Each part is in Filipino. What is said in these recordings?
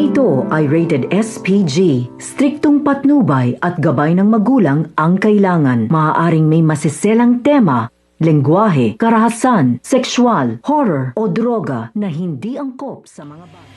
ito ay rated SPG. Striktong patnubay at gabay ng magulang ang kailangan. Maaaring may masiselang tema, lengguwahe, karahasan, sexual, horror o droga na hindi angkop sa mga bata.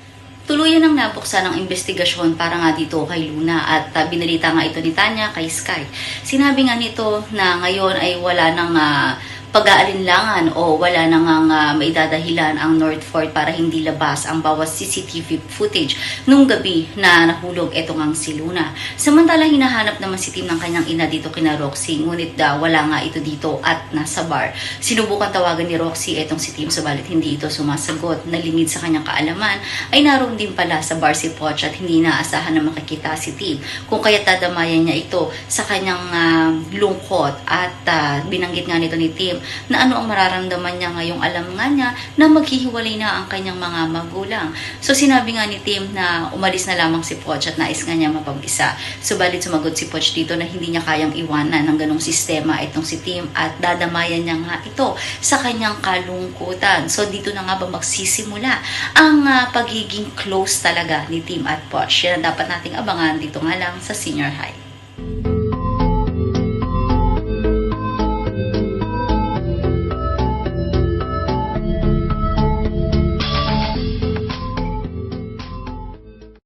Tuluyan ang nabuksan ng investigasyon para nga dito kay Luna at uh, binalita nga ito ni Tanya kay Sky. Sinabi nga nito na ngayon ay wala nang ah, pag-aalinlangan o wala nang ang ah, maidadahilan ang North Fort para hindi labas ang bawat CCTV footage nung gabi na nahulog etong ang si Luna. Samantala hinahanap naman si Tim ng kanyang ina dito kina Roxy ngunit daw wala nga ito dito at nasa bar. Sinubukan tawagan ni Roxy etong si Tim subalit hindi ito sumasagot. Nalimid sa kanyang kaalaman ay naroon din pala sa bar si Poch at hindi naasahan na makikita si Tim. Kung kaya tadamayan niya ito sa kanyang ah, lungkot at ah, binanggit nga nito ni Tim na ano ang mararamdaman niya ngayong alam nga niya na maghihiwalay na ang kanyang mga magulang. So sinabi nga ni Tim na umalis na lamang si Poch at nais nga niya mapag-isa. Subalit sumagot si Poch dito na hindi niya kayang iwanan ng ganong sistema itong si Tim at dadamayan niya nga ito sa kanyang kalungkutan. So dito na nga ba magsisimula ang ah, pagiging close talaga ni Tim at Poch. Yan ang dapat nating abangan dito nga lang sa senior high.